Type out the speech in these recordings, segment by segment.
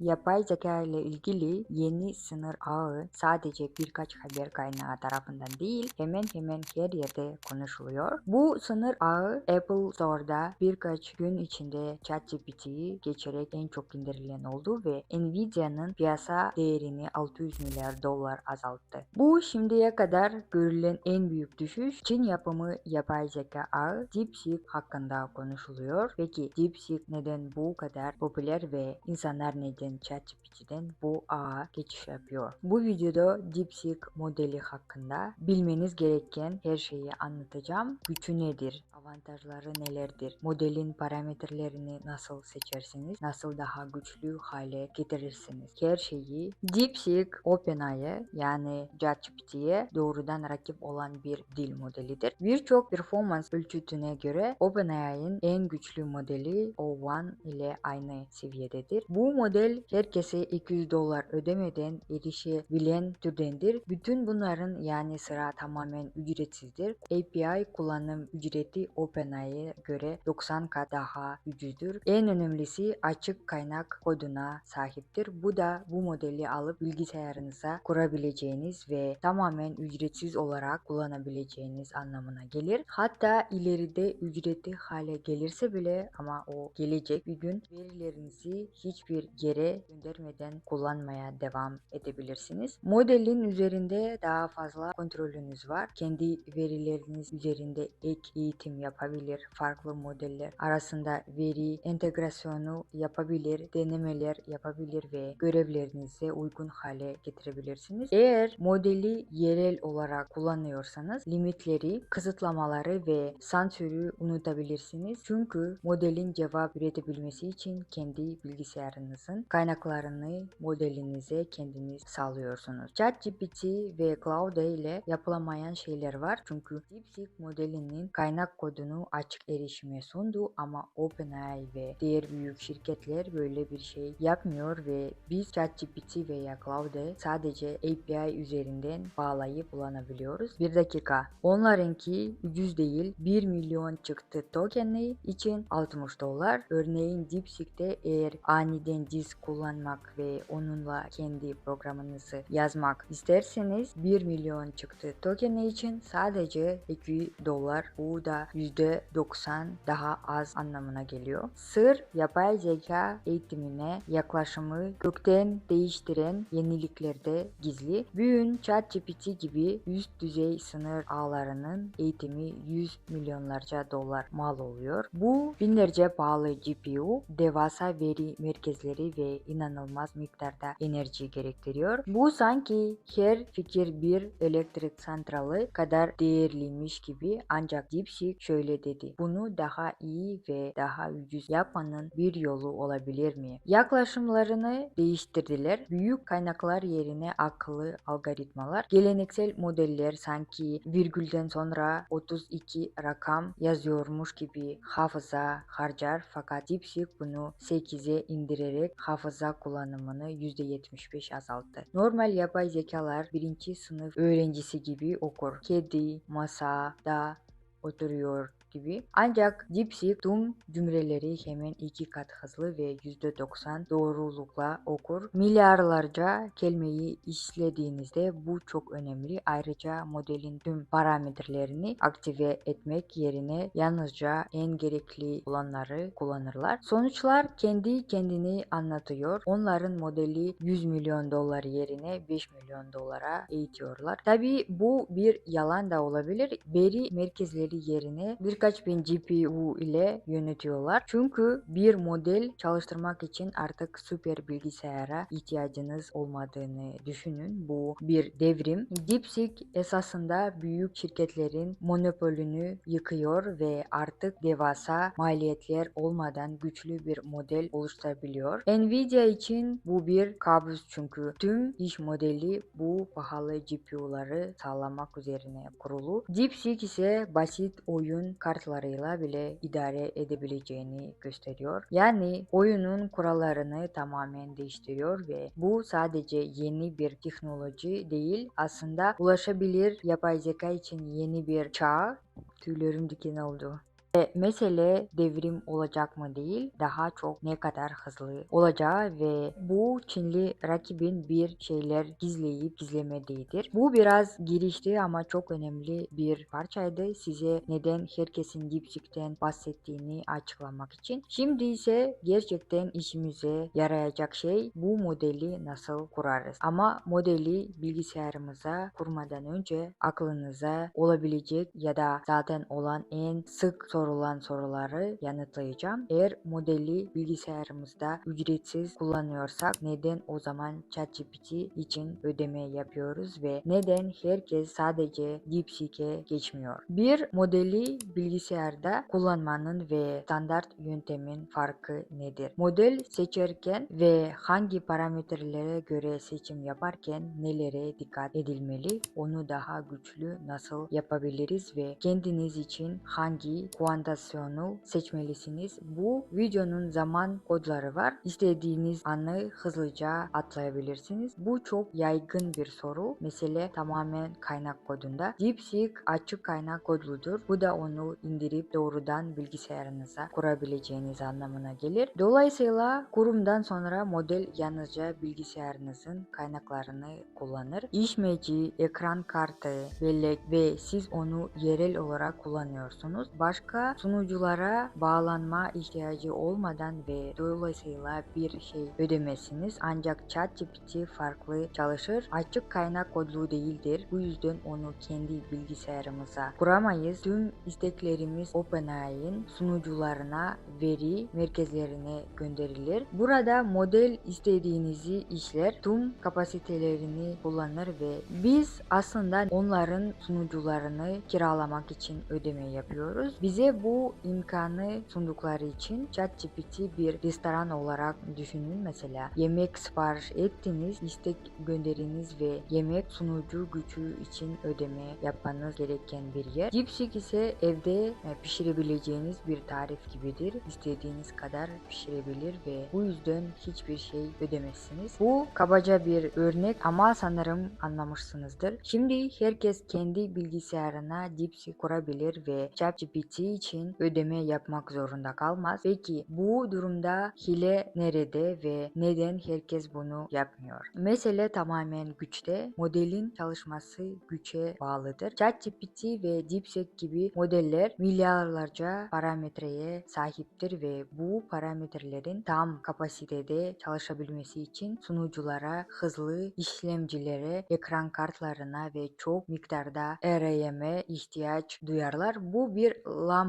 yapay zeka ile ilgili yeni sınır ağı sadece birkaç haber kaynağı tarafından değil hemen hemen her yerde konuşuluyor. Bu sınır ağı Apple Store'da birkaç gün içinde ChatGPT'yi geçerek en çok indirilen oldu ve Nvidia'nın piyasa değerini 600 milyar dolar azalttı. Bu şimdiye kadar görülen en büyük düşüş. Çin yapımı yapay zeka ağı DeepSeek hakkında konuşuluyor. Peki DeepSeek neden bu kadar popüler ve insanlar neden ChatGPT'den bu ağa geçiş yapıyor? Bu videoda DeepSeek modeli hakkında bilmeniz gereken her şeyi anlatacağım. Gücü nedir? Avantajları nelerdir? Modelin parametrelerini nasıl seçersiniz? Nasıl daha güçlü hale getirirsiniz? Her şeyi DeepSeek OpenAI'ye yani ChatGPT'ye doğrudan rakip olan bir dil modelidir. Birçok performans ölçütüne göre OpenAI'nin en güçlü modeli O1 ile aynı seviyededir. Bu model herkese 200 dolar ödemeden erişebilen türdendir. Bütün bunların yani sıra tamamen ücretsizdir. API kullanım ücreti OpenAI'ye göre 90 kat daha ucuzdur. En önemlisi açık kaynak koduna sahiptir. Bu da bu modeli alıp bilgisayarınıza kurabileceğiniz ve tamamen ücretsiz olarak kullanabileceğiniz anlamına gelir. Hatta ileride ücretli hale gelirse bile ama o gelecek bir gün verilerinizi hiçbir yere göndermeden kullanmaya devam edebilirsiniz. Modelin üzerinde daha fazla kontrolünüz var. Kendi verileriniz üzerinde ek eğitim yapabilir. Farklı modeller arasında veri entegrasyonu yapabilir, denemeler yapabilir ve görevlerinize uygun hale getirebilirsiniz. Eğer modeli yerel olarak kullanıyorsanız limitleri, kısıtlamaları ve sansürü unutabilirsiniz. Çünkü modelin cevap üretebilmesi için kendi bilgisayarınızın kaynaklarını modelinize kendiniz sağlıyorsunuz. ChatGPT ve Claude ile yapılamayan şeyler var. Çünkü DeepSeek modelinin kaynak kodunu açık erişime sundu ama OpenAI ve diğer büyük şirketler böyle bir şey yapmıyor ve biz ChatGPT veya Claude sadece API üzerinden bağlayıp kullanabiliyoruz. Bir dakika. Onlarınki ucuz değil. 1 milyon çıktı tokeni için 60 dolar. Örneğin DeepSeek'te eğer aniden disk kullanmak ve onunla kendi programınızı yazmak isterseniz 1 milyon çıktı tokeni için sadece 2 dolar. Bu da %90 daha az anlamına geliyor. Sır yapay zeka eğitimine yaklaşımı kökten değiştiren yeniliklerde gizli. Bugün ChatGPT gibi üst düzey sınır ağlarının eğitimi 100 milyonlarca dolar mal oluyor. Bu binlerce pahalı GPU, devasa veri merkezleri ve inanılmaz miktarda enerji gerektiriyor. Bu sanki her fikir bir elektrik santralı kadar değerliymiş gibi ancak DeepSeek şöyle dedi. Bunu daha iyi ve daha ucuz yapmanın bir yolu olabilir mi? Yaklaşımlarını değiştirdiler. Büyük kaynaklar yerine akıllı algoritmalar, geleneksel modeller sanki virgülden sonra 32 rakam yazıyormuş gibi hafıza harcar fakat DeepSeek bunu 8'e indirerek hafıza kullanımını %75 azalttı. Normal yapay zekalar birinci sınıf öğrencisi gibi okur. Kedi masada ulterior gibi. Ancak DeepSeek tüm cümleleri hemen iki kat hızlı ve %90 doğrulukla okur. Milyarlarca kelimeyi işlediğinizde bu çok önemli. Ayrıca modelin tüm parametrelerini aktive etmek yerine yalnızca en gerekli olanları kullanırlar. Sonuçlar kendi kendini anlatıyor. Onların modeli 100 milyon dolar yerine 5 milyon dolara eğitiyorlar. Tabi bu bir yalan da olabilir. Veri merkezleri yerine birkaç bin GPU ile yönetiyorlar. Çünkü bir model çalıştırmak için artık süper bilgisayara ihtiyacınız olmadığını düşünün. Bu bir devrim. DeepSeek esasında büyük şirketlerin monopolünü yıkıyor ve artık devasa maliyetler olmadan güçlü bir model oluşturabiliyor. Nvidia için bu bir kabus çünkü tüm iş modeli bu pahalı GPU'ları sağlamak üzerine kurulu. DeepSeek ise basit oyun kartlarıyla bile idare edebileceğini gösteriyor. Yani oyunun kurallarını tamamen değiştiriyor ve bu sadece yeni bir teknoloji değil aslında ulaşabilir yapay zeka için yeni bir çağ. Tüylerim diken oldu. Ve mesele devrim olacak mı değil, daha çok ne kadar hızlı olacağı ve bu Çinli rakibin bir şeyler gizleyip gizlemediğidir. Bu biraz girişti ama çok önemli bir parçaydı. Size neden herkesin DeepSeek'ten bahsettiğini açıklamak için. Şimdi ise gerçekten işimize yarayacak şey bu modeli nasıl kurarız. Ama modeli bilgisayarımıza kurmadan önce aklınıza olabilecek ya da zaten olan en sık sorulan soruları yanıtlayacağım. Eğer modeli bilgisayarımızda ücretsiz kullanıyorsak neden o zaman ChatGPT için ödeme yapıyoruz ve neden herkes sadece DeepSeek'e geçmiyor? Bir modeli bilgisayarda kullanmanın ve standart yöntemin farkı nedir? Model seçerken ve hangi parametrelere göre seçim yaparken nelere dikkat edilmeli? Onu daha güçlü nasıl yapabiliriz ve kendiniz için hangi kuantasyonu seçmelisiniz? Bu videonun zaman kodları var. İstediğiniz anı hızlıca atlayabilirsiniz. Bu çok yaygın bir soru. Mesele tamamen kaynak kodunda. DeepSeek açık kaynak kodludur. Bu da onu indirip doğrudan bilgisayarınıza kurabileceğiniz anlamına gelir. Dolayısıyla kurumdan sonra model yalnızca bilgisayarınızın kaynaklarını kullanır. İşmeci, ekran kartı, bellek ve siz onu yerel olarak kullanıyorsunuz. Başka sunuculara bağlanma ihtiyacı olmadan ve dolayısıyla bir şey ödemezsiniz. Ancak ChatGPT farklı çalışır. Açık kaynak kodlu değildir. Bu yüzden onu kendi bilgisayarımıza kuramayız. Tüm isteklerimiz OpenAI'nin sunucularına veri merkezlerine gönderilir. Burada model istediğinizi işler, tüm kapasitelerini kullanır ve biz aslında onların sunucularını kiralamak için ödeme yapıyoruz. Bize bu imkanı sundukları için ChatGPT bir restoran olarak düşünün mesela. Yemek sipariş ettiniz, istek gönderiniz ve yemek sunucu gücü için ödeme yapmanız gereken bir yer. DeepSeek ise evde e, pişirebileceğiniz bir tarif gibidir. İstediğiniz kadar pişirebilir ve bu yüzden hiçbir şey ödemezsiniz. Bu kabaca bir örnek ama sanırım anlamışsınızdır. Şimdi herkes kendi bilgisayarına DeepSeek kurabilir ve ChatGPT için ödeme yapmak zorunda kalmaz. Peki bu durumda hile nerede ve neden herkes bunu yapmıyor? Mesele tamamen güçte. Modelin çalışması güce bağlıdır. ChatGPT ve DeepSeek gibi modeller milyarlarca parametreye sahiptir ve bu parametrelerin tam kapasitede çalışabilmesi için sunuculara, hızlı işlemcilere, ekran kartlarına ve çok miktarda RAM'e ihtiyaç duyarlar. Bu bir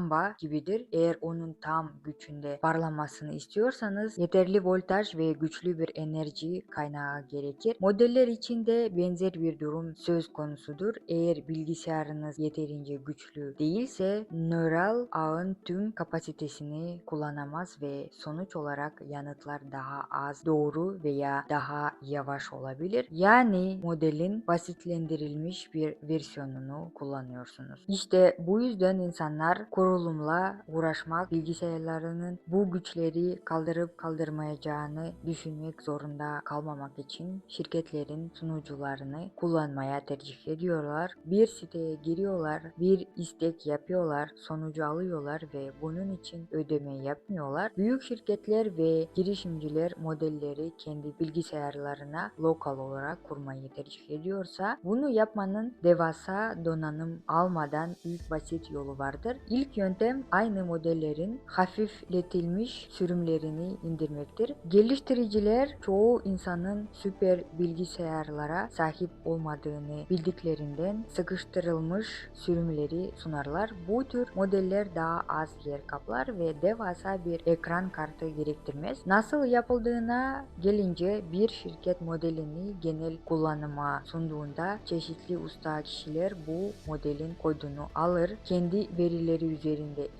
lamba gibidir. Eğer onun tam gücünde parlamasını istiyorsanız yeterli voltaj ve güçlü bir enerji kaynağı gerekir. Modeller için de benzer bir durum söz konusudur. Eğer bilgisayarınız yeterince güçlü değilse nöral ağın tüm kapasitesini kullanamaz ve sonuç olarak yanıtlar daha az doğru veya daha yavaş olabilir. Yani modelin basitlendirilmiş bir versiyonunu kullanıyorsunuz. İşte bu yüzden insanlar kurulumla uğraşmak, bilgisayarlarının bu güçleri kaldırıp kaldırmayacağını düşünmek zorunda kalmamak için şirketlerin sunucularını kullanmaya tercih ediyorlar. Bir siteye giriyorlar, bir istek yapıyorlar, sonucu alıyorlar ve bunun için ödeme yapmıyorlar. Büyük şirketler ve girişimciler modelleri kendi bilgisayarlarına lokal olarak kurmayı tercih ediyorsa bunu yapmanın devasa donanım almadan ilk basit yolu vardır. İlk yöntem aynı modellerin hafifletilmiş sürümlerini indirmektir. Geliştiriciler çoğu insanın süper bilgisayarlara sahip olmadığını bildiklerinden sıkıştırılmış sürümleri sunarlar. Bu tür modeller daha az yer kaplar ve devasa bir ekran kartı gerektirmez. Nasıl yapıldığına gelince bir şirket modelini genel kullanıma sunduğunda çeşitli usta kişiler bu modelin kodunu alır, kendi verileri üzerinde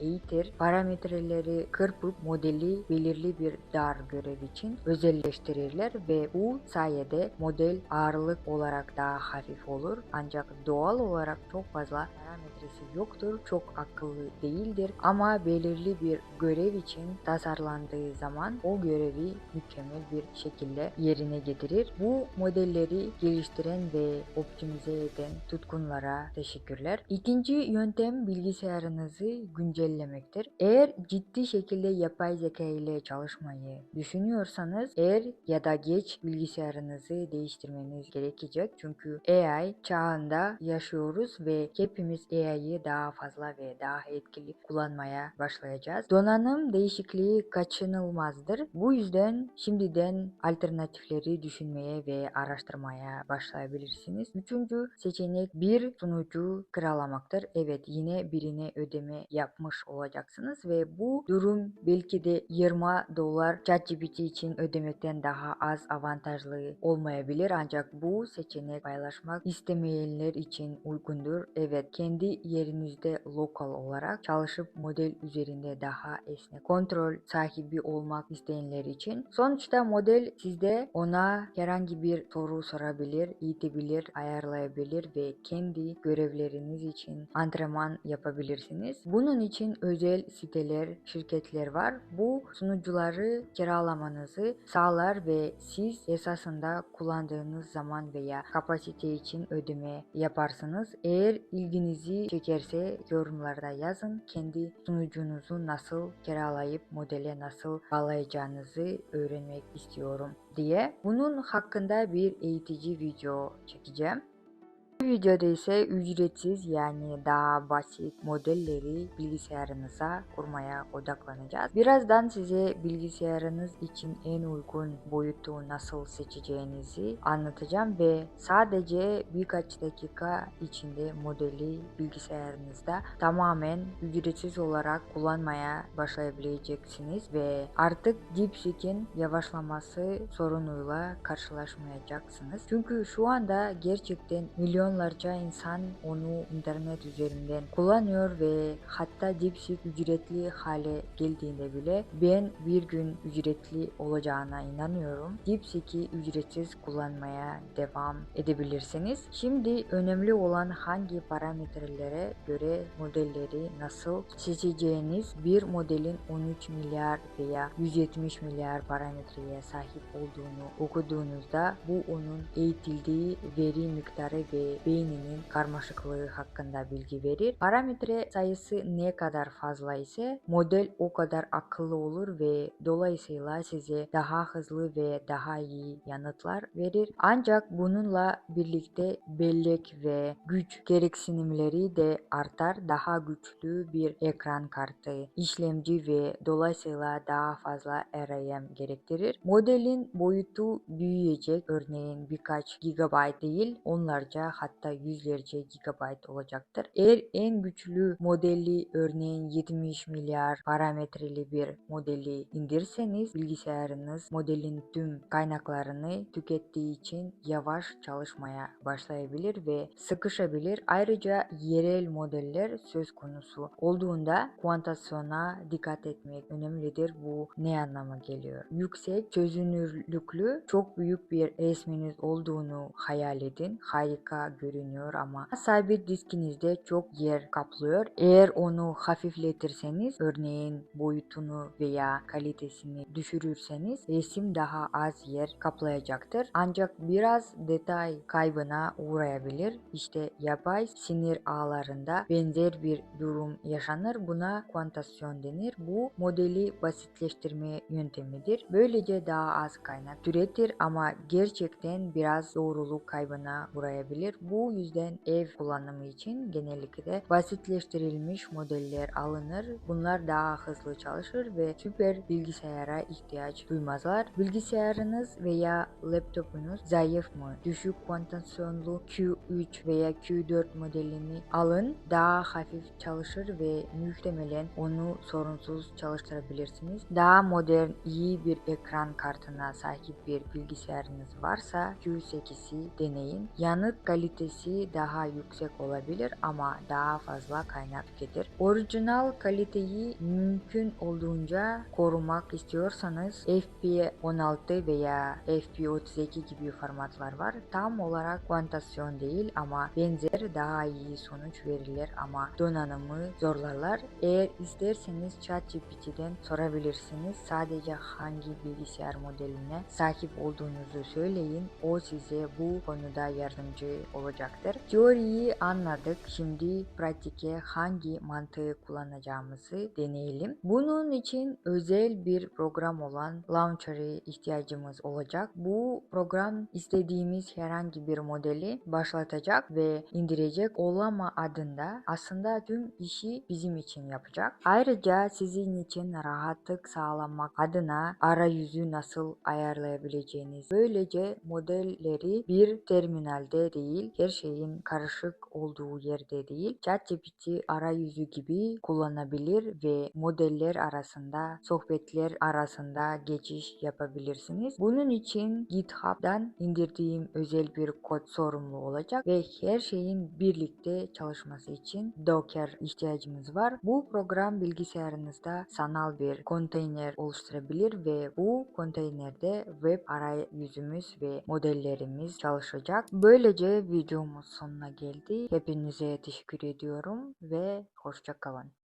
eğitir, parametreleri kırpıp modeli belirli bir dar görev için özelleştirirler ve bu sayede model ağırlık olarak daha hafif olur. Ancak doğal olarak çok fazla parametresi yoktur, çok akıllı değildir ama belirli bir görev için tasarlandığı zaman o görevi mükemmel bir şekilde yerine getirir. Bu modelleri geliştiren ve optimize eden tutkunlara teşekkürler. İkinci yöntem bilgisayarınızı güncellemektir. Eğer ciddi şekilde yapay zeka ile çalışmayı düşünüyorsanız er ya da geç bilgisayarınızı değiştirmeniz gerekecek. Çünkü AI çağında yaşıyoruz ve hepimiz AI'yi daha fazla ve daha etkili kullanmaya başlayacağız. Donanım değişikliği kaçınılmazdır. Bu yüzden şimdiden alternatifleri düşünmeye ve araştırmaya başlayabilirsiniz. Üçüncü seçenek bir sunucu kiralamaktır. Evet yine birine ödeme yapmış olacaksınız ve bu durum belki de 20 dolar ChatGPT için ödemekten daha az avantajlı olmayabilir ancak bu seçenek paylaşmak istemeyenler için uygundur. Evet kendi yerinizde lokal olarak çalışıp model üzerinde daha esnek kontrol sahibi olmak isteyenler için. Sonuçta model sizde ona herhangi bir soru sorabilir, eğitebilir, ayarlayabilir ve kendi görevleriniz için antrenman yapabilirsiniz. Bunun için özel siteler, şirketler var. Bu sunucuları kiralamanızı sağlar ve siz esasında kullandığınız zaman veya kapasite için ödeme yaparsınız. Eğer ilginizi çekerse yorumlarda yazın. Kendi sunucunuzu nasıl kiralayıp modele nasıl bağlayacağınızı öğrenmek istiyorum diye. Bunun hakkında bir eğitici video çekeceğim. Bu videoda ise ücretsiz yani daha basit modelleri bilgisayarınıza kurmaya odaklanacağız. Birazdan size bilgisayarınız için en uygun boyutu nasıl seçeceğinizi anlatacağım ve sadece birkaç dakika içinde modeli bilgisayarınızda tamamen ücretsiz olarak kullanmaya başlayabileceksiniz ve artık DeepSeek'in yavaşlaması sorunuyla karşılaşmayacaksınız. Çünkü şu anda gerçekten milyonlarca insan onu internet üzerinden kullanıyor ve hatta DeepSeek ücretli hale geldiğinde bile ben bir gün ücretli olacağına inanıyorum. DeepSeek'i ücretsiz kullanmaya devam edebilirsiniz. Şimdi önemli olan hangi parametrelere göre modelleri nasıl seçeceğiniz bir modelin 13 milyar veya 170 milyar parametreye sahip olduğunu okuduğunuzda bu onun eğitildiği veri miktarı ve beyninin karmaşıklığı hakkında bilgi verir. Parametre sayısı ne kadar fazla ise model o kadar akıllı olur ve dolayısıyla size daha hızlı ve daha iyi yanıtlar verir. Ancak bununla birlikte bellek ve güç gereksinimleri de artar. Daha güçlü bir ekran kartı, işlemci ve dolayısıyla daha fazla RAM gerektirir. Modelin boyutu büyüyecek. Örneğin birkaç gigabayt değil, onlarca hatta yüzlerce gigabayt olacaktır. Eğer en güçlü modeli örneğin 70 milyar parametreli bir modeli indirseniz bilgisayarınız modelin tüm kaynaklarını tükettiği için yavaş çalışmaya başlayabilir ve sıkışabilir. Ayrıca yerel modeller söz konusu olduğunda kuantasyona dikkat etmek önemlidir. Bu ne anlama geliyor? Yüksek çözünürlüklü çok büyük bir resminiz olduğunu hayal edin. Harika görünüyor ama sabit diskinizde çok yer kaplıyor. Eğer onu hafifletirseniz örneğin boyutunu veya kalitesini düşürürseniz resim daha az yer kaplayacaktır. Ancak biraz detay kaybına uğrayabilir. İşte yapay sinir ağlarında benzer bir durum yaşanır. Buna kuantasyon denir. Bu modeli basitleştirme yöntemidir. Böylece daha az kaynak türetir ama gerçekten biraz doğruluk kaybına uğrayabilir. Bu yüzden ev kullanımı için genellikle basitleştirilmiş modeller alınır. Bunlar daha hızlı çalışır ve süper bilgisayara ihtiyaç duymazlar. Bilgisayarınız veya laptopunuz zayıf mı? Düşük kuantasyonlu Q3 veya Q4 modelini alın. Daha hafif çalışır ve muhtemelen onu sorunsuz çalıştırabilirsiniz. Daha modern, iyi bir ekran kartına sahip bir bilgisayarınız varsa Q8'i deneyin. Yanıt kalitesi kalitesi daha yüksek olabilir ama daha fazla kaynak tüketir. Orijinal kaliteyi mümkün olduğunca korumak istiyorsanız FP16 veya FP32 gibi formatlar var. Tam olarak kuantasyon değil ama benzer daha iyi sonuç verirler ama donanımı zorlarlar. Eğer isterseniz ChatGPT'den sorabilirsiniz. Sadece hangi bilgisayar modeline sahip olduğunuzu söyleyin. O size bu konuda yardımcı olacaktır. Teoriyi anladık. Şimdi pratike hangi mantığı kullanacağımızı deneyelim. Bunun için özel bir program olan Launcher'e ihtiyacımız olacak. Bu program istediğimiz herhangi bir modeli başlatacak ve indirecek olama adında aslında tüm işi bizim için yapacak. Ayrıca sizin için rahatlık sağlamak adına arayüzü nasıl ayarlayabileceğiniz böylece modelleri bir terminalde değil her şeyin karışık olduğu yerde değil ChatGPT arayüzü gibi kullanabilir ve modeller arasında sohbetler arasında geçiş yapabilirsiniz. Bunun için GitHub'dan indirdiğim özel bir kod sorumlu olacak ve her şeyin birlikte çalışması için Docker ihtiyacımız var. Bu program bilgisayarınızda sanal bir konteyner oluşturabilir ve bu konteynerde web arayüzümüz ve modellerimiz çalışacak. Böylece videomuz sonuna geldi. Hepinize teşekkür ediyorum ve hoşça kalın.